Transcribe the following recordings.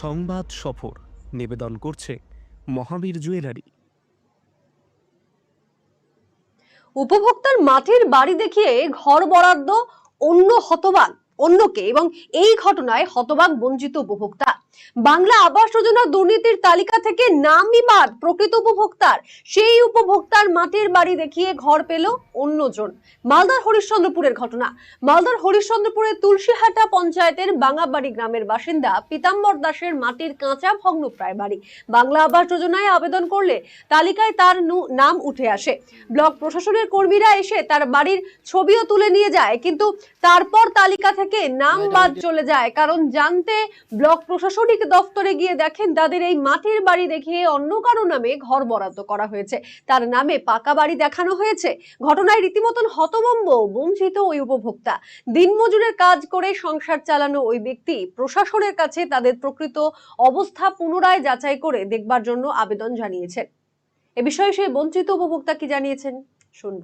সংবাদ সফর নিবেদন করছে মহাবীর জুয়েলারি। উপভোক্তার মাটির বাড়ি দেখিয়ে ঘর বরাদ্দ অন্য হতবাক, অন্যকে এবং এই ঘটনায় হতবাক বঞ্চিত উপভোক্তা। বাংলা আবাস যোজনা দুর্নীতির তালিকা থেকে নামই বাদ প্রকৃত উপভোক্তার। সেই উপভোক্তার মাটির বাড়ি দেখিয়ে ঘর পেল অন্যজন। মালদার হরিশ্চন্দ্রপুরের ঘটনা। মালদার হরিশ্চন্দ্রপুরের তুলসীহাটা পঞ্চায়েতের বাঙাবাড়ি গ্রামের বাসিন্দা পিতাম্বর দাসের মাটির কাঁচা ভগ্নপ্রায় বাড়ি বাংলা আবাস যোজনায় আবেদন করলে তালিকায় তার নাম উঠে আসে। ব্লক প্রশাসনের কর্মীরা এসে তার বাড়ির ছবিও তুলে নিয়ে যায় কিন্তু তারপর তালিকা থেকে নাম বাদ চলে যায়। কারণ জানতে ব্লক প্রশাসনিক দফতরে গিয়ে দেখেন তাদের এই মাটির বাড়ি দেখিয়ে অন্য কারও নামে ঘর বরাদ্দ করা হয়েছে। তার নামে পাকা বাড়ি দেখানো হয়েছে। ঘটনায় রীতিমতন হতবম্ব বঞ্চিত ওই উপভোক্তা। দিনমজুরের কাজ করে সংসার চালানো ওই ব্যক্তি প্রশাসনের কাছে তাদের প্রকৃত অবস্থা পুনরায় যাচাই করে দেখবার জন্য আবেদন জানিয়েছেন। এ বিষয়ে সেই বঞ্চিত উপভোক্তা কি জানিয়েছেন? শুনব।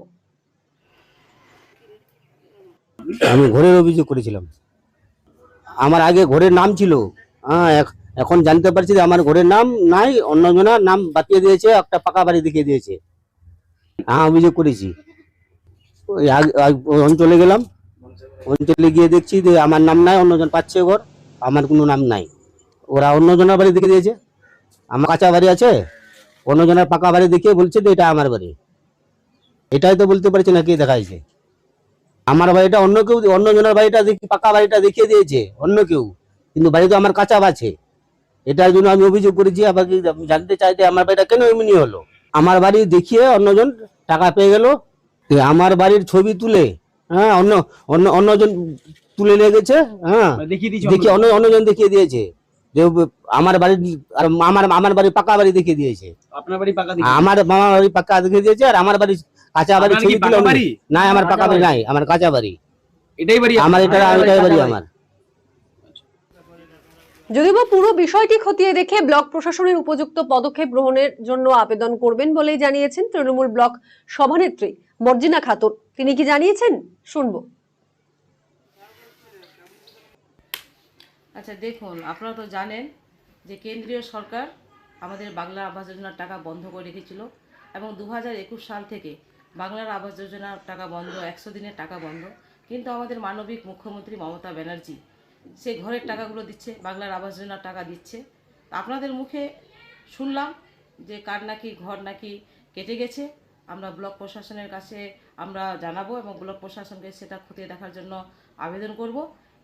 আমি ঘরের অভিযোগ করেছিলাম। আমার আগে ঘরের নাম ছিল। হ্যাঁ এখ- এখন জানতে পারছি যে আমার ঘরের নাম নাই, অন্যজনের নাম বাতিয়ে দিয়েছে, একটা পাকা বাড়ি দেখিয়ে দিয়েছে। হ্যাঁ অভিযোগ করেছি। অঞ্চলে গেলাম। অঞ্চলে গিয়ে দেখছি যে আমার নাম নাই, অন্যজন পাচ্ছে ঘর, আমার কোনো নাম নাই। ওরা অন্যজনের বাড়ি দেখে দিয়েছে। আমার কাঁচা বাড়ি আছে, অন্যজনের পাকা বাড়ি দেখিয়ে বলছে যে এটা আমার বাড়ি। এটাই তো বলতে পারছি না কে দেখাইছে। আমার বাড়িটা অন্য কেউ, অন্যজনের বাড়িটা দেখি, পাকা বাড়িটা দেখিয়ে দিয়েছে, অন্য কেউ। কিন্তু বাড়ি তো আমার কাঁচা আছে এটার জন্য আমি অভিযোগ করেছি আবার কি জানতে চাই যে আমার বাড়িটা কেন এমনি হলো? আমার বাড়ি দেখিয়ে অন্যজন টাকা পেয়ে গেল। আমার বাড়ির ছবি তুলে হ্যাঁ অন্য অন্য অন্যজন তুলে নিয়ে গেছে হ্যাঁ দেখিয়ে অন্য অন্যজন দেখিয়ে দিয়েছে। যে আমার বাড়ির আর আমার আমার বাড়ি পাকা বাড়ি দেখিয়ে দিয়েছে। আপনার বাড়ি পাকা আমার মামার বাড়ি পাকা দেখিয়ে দিয়েছে আর আমার বাড়ি কাঁচা বাড়ি ছবি তুলে পাকা অন্য- বাড়ি? না আমার পাকা বাড়ি বাড়ি? নাই আমার কাঁচা বাড়ি। এটাই বাড়ি আমার এটা এটাই বাড়ি। আমার। যদিও বা পুরো বিষয়টি খতিয়ে দেখে ব্লক প্রশাসনের উপযুক্ত পদক্ষেপ গ্রহণের জন্য আবেদন করবেন বলেই জানিয়েছেন তৃণমূল ব্লক সভানেত্রী মর্জিনা খাতুন। তিনি কি জানিয়েছেন? শুনব। আচ্ছা দেখুন, আপনারা তো জানেন যে কেন্দ্রীয় সরকার আমাদের বাংলা আবাস যোজনার টাকা বন্ধ করে রেখেছিল এবং দু হাজার একুশ সাল থেকে বাংলার আবাস যোজনার টাকা বন্ধ, একশো দিনের টাকা বন্ধ। কিন্তু আমাদের মানবিক মুখ্যমন্ত্রী মমতা ব্যানার্জি সে ঘরের টাকাগুলো দিচ্ছে, বাংলার আবাস যোজনার টাকা দিচ্ছে। আপনাদের মুখে শুনলাম যে কার নাকি ঘর নাকি কেটে গেছে। আমরা ব্লক প্রশাসনের কাছে আমরা জানাব এবং ব্লক প্রশাসনকে সেটা খতিয়ে দেখার জন্য আবেদন করব।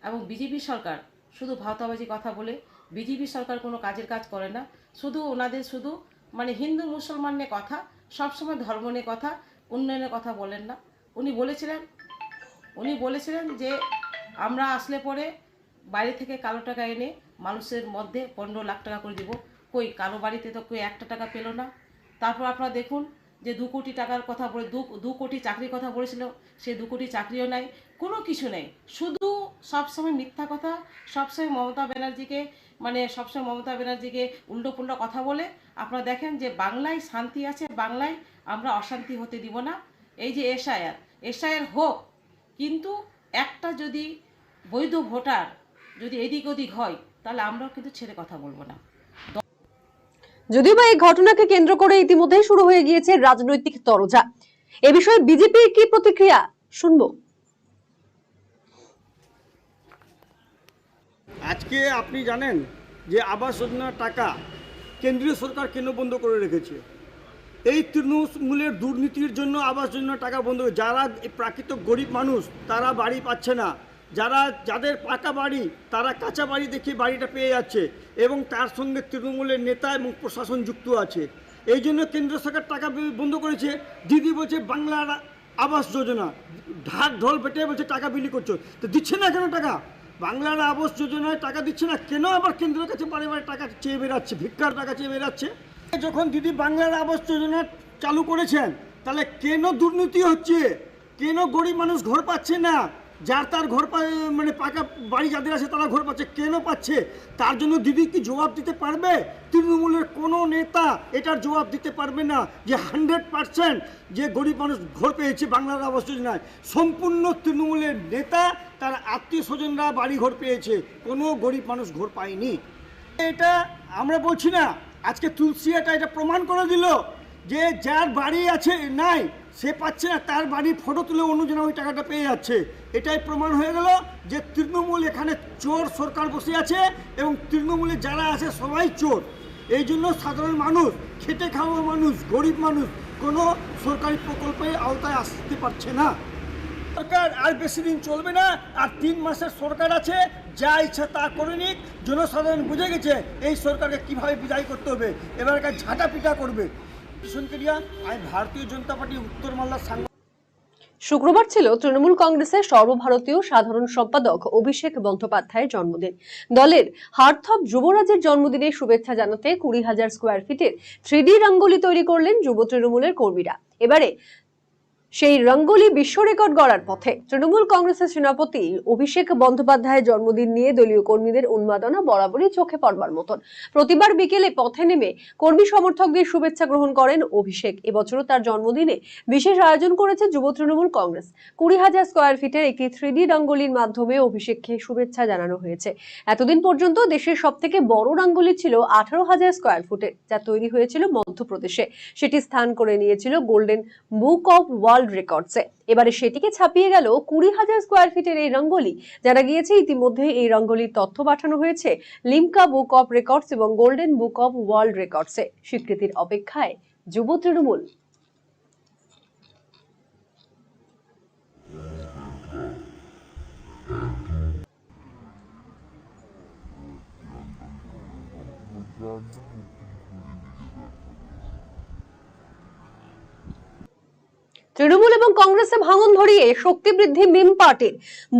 এবং বিজেপি সরকার, শুধু ভাওতাবাজি কথা বলে বিজেপি সরকার কোনো কাজের কাজ করে না। শুধু ওনাদের শুধু মানে হিন্দু মুসলমান নিয়ে কথা, সবসময় ধর্ম নিয়ে কথা, উন্নয়নের কথা বলেন না। উনি বলেছিলেন উনি বলেছিলেন যে আমরা আসলে পরে বাইরে থেকে কালো টাকা এনে মানুষের মধ্যে পনেরো লাখ টাকা করে দিব। কই, কালো বাড়িতে তো কই একটা টাকা পেল না। তারপর আপনারা দেখুন যে দু কোটি টাকার কথা বলে, দু দু কোটি চাকরির কথা বলেছিল, সে দু কোটি চাকরিও নাই, কোনো কিছু নেই। শুধু সবসময় মিথ্যা কথা, সবসময় মমতা ব্যানার্জিকে মানে সবসময় মমতা ব্যানার্জিকে উল্টো পুল্টো কথা বলে আপনারা দেখেন যে বাংলায় শান্তি আছে, বাংলায় আমরা অশান্তি হতে দিব না। এই যে এসআইআর এসআইআর হোক, কিন্তু একটা যদি বৈধ ভোটার যদি এদিক ওদিক হয় তাহলে আমরাও কিন্তু ছেড়ে কথা বলব না। যদিও বা এই ঘটনাকে কেন্দ্র করে ইতিমধ্যেই শুরু হয়ে গিয়েছে রাজনৈতিক তরজা। এ বিষয়ে বিজেপির কি প্রতিক্রিয়া শুনব। আজকে আপনি জানেন যে আবাস যোজনার টাকা কেন্দ্রীয় সরকার কেন বন্ধ করে রেখেছে? এই তৃণমূলের দুর্নীতির জন্য আবাস যোজনার টাকা বন্ধ করে যারা প্রাকৃত গরিব মানুষ তারা বাড়ি পাচ্ছে না। যারা, যাদের পাকা বাড়ি, তারা কাঁচা বাড়ি দেখে বাড়িটা পেয়ে যাচ্ছে এবং তার সঙ্গে তৃণমূলের নেতা এবং প্রশাসন যুক্ত আছে। এই জন্য কেন্দ্র সরকার টাকা বন্ধ করেছে। দিদি বলছে, বাংলার আবাস যোজনা, ঢাক ঢোল পেটে বলছে, টাকা বিলি করছ। তো দিচ্ছে না কেন টাকা? বাংলার আবাস যোজনায় টাকা দিচ্ছে না, কেন আবার কেন্দ্রের কাছে বারে বারে টাকা চেয়ে বেরাচ্ছে ভিক্ষার টাকা চেয়ে বেরাচ্ছে যখন দিদি বাংলার আবাস যোজনা চালু করেছেন, তাহলে কেন দুর্নীতি হচ্ছে? কেন গরিব মানুষ ঘর পাচ্ছে না? যার তার ঘর মানে পাকা বাড়ি যাদের আছে তারা ঘর পাচ্ছে। কেন পাচ্ছে? তার জন্য দিদি কি জবাব দিতে পারবে? তৃণমূলের কোনো নেতা এটার জবাব দিতে পারবে না যে হান্ড্রেড পার্সেন্ট যে গরিব মানুষ ঘর পেয়েছে বাংলার আবাস যোজনায়। সম্পূর্ণ তৃণমূলের নেতা, তার আত্মীয় স্বজনরা বাড়ি ঘর পেয়েছে। কোনো গরিব মানুষ ঘর পায়নি। এটা আমরা বলছি না। আজকে তুলসী এটা এটা প্রমাণ করে দিল যে যার বাড়ি আছে নাই সে পাচ্ছে না, তার বাড়ির ফটো তুলে অন্যজন ওই টাকাটা পেয়ে যাচ্ছে। এটাই প্রমাণ হয়ে গেল যে তৃণমূল এখানে চোর সরকার বসে আছে এবং তৃণমূলে যারা আছে সবাই চোর। এই জন্য সাধারণ মানুষ, খেটে খাওয়া মানুষ, গরিব মানুষ কোনো সরকারি প্রকল্পের আওতায় আসতে পারছে না। সরকার আর বেশি দিন চলবে না, আর তিন মাসের সরকার আছে, যা ইচ্ছা তা করে নিক। জনসাধারণ বুঝে গেছে এই সরকারকে কীভাবে বিদায় করতে হবে এবার এবারকার ঝাঁটা পিটা করবে। শুক্রবার ছিল তৃণমূল কংগ্রেসের সর্বভারতীয় সাধারণ সম্পাদক অভিষেক বন্দ্যোপাধ্যায়ের জন্মদিন। দলের হার্থব যুবরাজের জন্মদিনে শুভেচ্ছা জানাতে কুড়ি হাজার স্কোয়ার ফিটের থ্রিডি রঙ্গোলি তৈরি করলেন যুব তৃণমূলের কর্মীরা। এবারে সেই রঙ্গোলি বিশ্ব রেকর্ড গড়ার পথে। তৃণমূল কংগ্রেসের সেনাপতি অভিষেক বন্দ্যোপাধ্যায়ের জন্মদিন নিয়ে দলীয় কর্মীদের উন্মাদনা বরাবরই চোখে পড়বার মতন। প্রতিবার বিকেলে পথে নেমে কর্মী সমর্থকদের শুভেচ্ছা গ্রহণ করেন অভিষেক। এবছরও তার জন্মদিনে বিশেষ আয়োজন করেছে যুব তৃণমূল কংগ্রেস। কুড়ি হাজার স্কোয়ার ফিটের একটি থ্রিডি রঙ্গোলির মাধ্যমে অভিষেককে শুভেচ্ছা জানানো হয়েছে। এতদিন পর্যন্ত দেশের সব থেকে বড় রঙ্গোলি ছিল আঠারো হাজার স্কোয়ার ফুটের যা তৈরি হয়েছিল মধ্যপ্রদেশে। সেটি স্থান করে নিয়েছিল গোল্ডেন বুক অফ ওয়ার্ল্ড রেকর্ডসে এবারে সেটিকে ছাপিয়ে গেল কুড়ি হাজার স্কোয়ার ফিটের এই রঙ্গোলি। যারা গিয়েছে, ইতিমধ্যে এই রঙ্গোলির তথ্য পাঠানো হয়েছে লিমকা বুক অফ রেকর্ডস এবং গোল্ডেন বুক অফ ওয়ার্ল্ড রেকর্ডসে স্বীকৃতির অপেক্ষায় যুব তৃণমূল। তৃণমূল এবং কংগ্রেসে ভাঙন ধরিয়ে শক্তি বৃদ্ধি মিম পার্টির।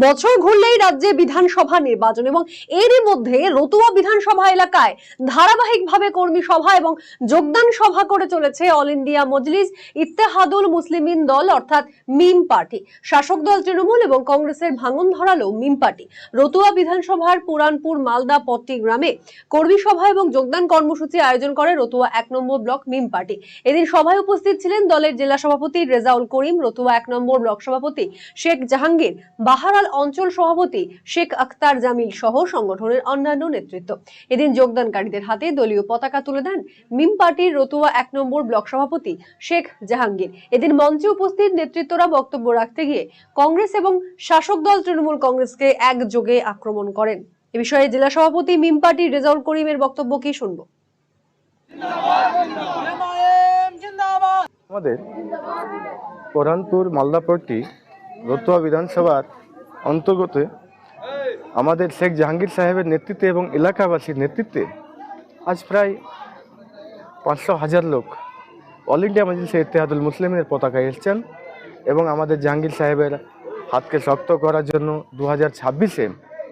বছর ঘুরলেই রাজ্যে বিধানসভা নির্বাচন এবং এরই মধ্যে রতুয়া বিধানসভা এলাকায় ধারাবাহিকভাবে কর্মী সভা এবং যোগদান সভা করে চলেছে অল ইন্ডিয়া মজলিস, ইত্তেহাদুল মুসলিমিন দল অর্থাৎ মিম পার্টি। শাসক দল তৃণমূল এবং কংগ্রেসের ভাঙন ধরালো মিম পার্টি। রতুয়া বিধানসভার পুরানপুর মালদা পট্টি গ্রামে কর্মী সভা এবং যোগদান কর্মসূচি আয়োজন করে রতুয়া এক নম্বর ব্লক মিম পার্টি। এদিন সভায় উপস্থিত ছিলেন দলের জেলা সভাপতি রেজাউল করিম রতুয়া এক নম্বর ব্লক সভাপতি শেখ জাহাঙ্গীর বাহারাল অঞ্চল সভাপতি শেখ আখতার জামিল সহ সংগঠনের অন্যান্য নেতৃত্ব। এদিন যোগদানকারীদের হাতে দলীয় পতাকা তুলে দেন মিম পার্টির রতুয়া এক নম্বর ব্লক সভাপতি শেখ জাহাঙ্গীর। এদিন মঞ্চে উপস্থিত নেতৃত্বরা বক্তব্য রাখতে গিয়ে কংগ্রেস এবং শাসক দল তৃণমূল কংগ্রেসকে একযোগে আক্রমণ করেন। এ বিষয়ে জেলা সভাপতি মিম পার্টির রেজাউল করিমের বক্তব্য কি শুনব। আমাদের পরানপুর মালদাপট্টি রতুয়া বিধানসভার অন্তর্গত আমাদের শেখ জাহাঙ্গীর সাহেবের নেতৃত্বে এবং এলাকাবাসীর নেতৃত্বে আজ প্রায় পাঁচশো হাজার লোক অল ইন্ডিয়া মজলিসে ইত্তেহাদুল মুসলিমের পতাকা এসছেন এবং আমাদের জাহাঙ্গীর সাহেবের হাতকে শক্ত করার জন্য দু হাজার ছাব্বিশে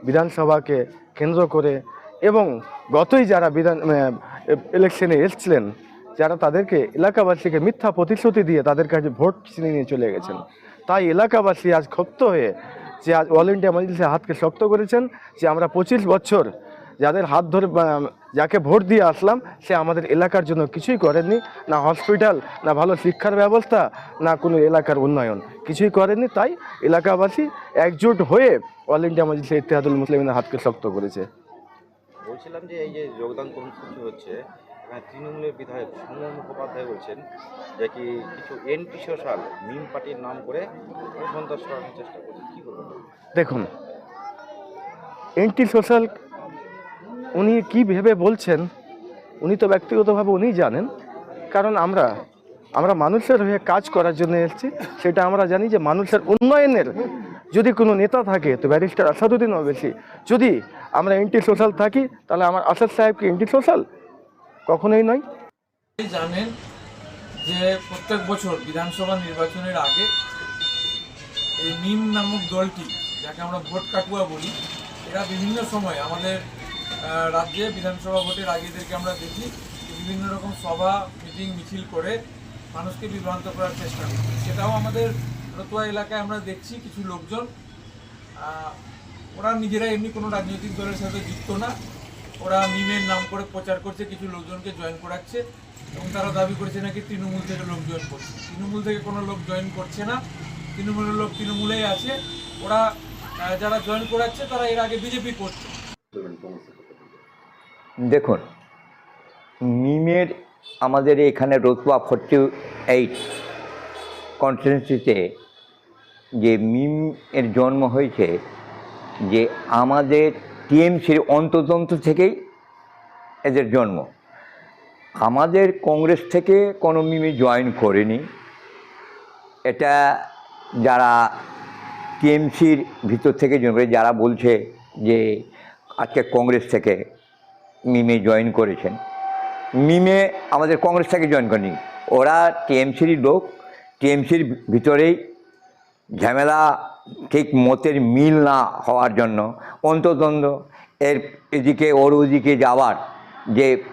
বিধানসভাকে কেন্দ্র করে এবং গতই যারা বিধান ইলেকশনে এসছিলেন যারা তাদেরকে এলাকাবাসীকে মিথ্যা প্রতিশ্রুতি দিয়ে তাদের কাছে ভোট ছিনিয়ে নিয়ে চলে গেছেন। তাই এলাকাবাসী আজ ক্ষুব্ধ হয়ে যে আজ অল ইন্ডিয়া মজলিসে হাতকে শক্ত করেছেন, যে আমরা পঁচিশ বছর যাদের হাত ধরে যাকে ভোট দিয়ে আসলাম, সে আমাদের এলাকার জন্য কিছুই করেননি। না হসপিটাল, না ভালো শিক্ষার ব্যবস্থা, না কোনো এলাকার উন্নয়ন। কিছুই করেননি। তাই এলাকাবাসী একজোট হয়ে অল ইন্ডিয়া মজলিসে ইতিহাদুল মুসলিমের হাতকে শক্ত করেছে। বলছিলাম যে এই যে যোগদান কর্মসূচি হচ্ছে তৃণমূলের বিধায়ক সুমন মুখোপাধ্যায় বলছেন যে কি কিছু এনটি সোশ্যাল মিম পার্টির নাম করে সন্ত্রাস করানোর চেষ্টা করছে। কী করবেন দেখুন এন্টি সোশ্যাল, উনি কি ভেবে বলছেন, উনি তো ব্যক্তিগতভাবে উনিই জানেন। কারণ আমরা আমরা মানুষের হয়ে কাজ করার জন্য এসেছি। সেটা আমরা জানি যে মানুষের উন্নয়নের যদি কোনো নেতা থাকে, তো ব্যারিস্টার আসাদুদ্দিন ওবেসি যদি আমরা এন্টি সোশ্যাল থাকি, তাহলে আমার আসাদ সাহেব কি এন্টি সোশ্যাল? কখনোই নয়। জানেন যে প্রত্যেক বছর বিধানসভা নির্বাচনের আগে এই মিম নামক দলটি, যাকে আমরা ভোট কাটুয়া বলি, এরা বিভিন্ন সময় আমাদের রাজ্যে বিধানসভা ভোটের আগে এদেরকে আমরা দেখি, বিভিন্ন রকম সভা, মিটিং, মিছিল করে মানুষকে বিভ্রান্ত করার চেষ্টা করছে সেটাও আমাদের রতুয়া এলাকায় আমরা দেখছি কিছু লোকজন ওরা নিজেরা এমনি কোনো রাজনৈতিক দলের সাথে যুক্ত না। ওরা মিমের নাম করে প্রচার করছে, কিছু লোকজনকে জয়েন করাচ্ছে এবং তারা দাবি করছে নাকি তৃণমূল থেকে লোক জয়েন করছে। তৃণমূল থেকে কোনো লোক জয়েন করছে না। তৃণমূলের লোক তৃণমূলেই আছে। ওরা যারা জয়েন করাচ্ছে, তারা এর আগে বিজেপি করছে। দেখুন, মিমের আমাদের এখানে রতুয়া ফোর্টি এইট কনস্টিটুয়েন্সিতে যে মিম এর জন্ম হয়েছে, যে আমাদের টিএমসির অন্ততন্ত্র থেকেই এদের জন্ম। আমাদের কংগ্রেস থেকে কোনো মিমি জয়েন করেনি। এটা যারা টিএমসির ভিতর থেকে জয়েন করে, যারা বলছে যে আজকে কংগ্রেস থেকে মিমে জয়েন করেছেন। মিমে আমাদের কংগ্রেস থেকে জয়েন করেনি। ওরা টিএমসির লোক। টিএমসির ভিতরেই ঝামেলা ঠিক মতের মিল না হওয়ার জন্য অন্তদ্বন্দ্ব এর এদিকে ওর ওদিকে যাওয়ার যে,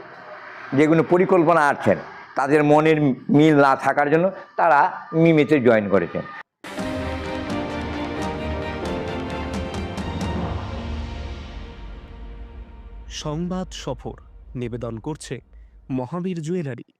যেগুলো পরিকল্পনা আছেন, তাদের মনের মিল না থাকার জন্য তারা মিমেতে জয়েন করেছেন। সংবাদ সফর নিবেদন করছে মহাবীর জুয়েলারি।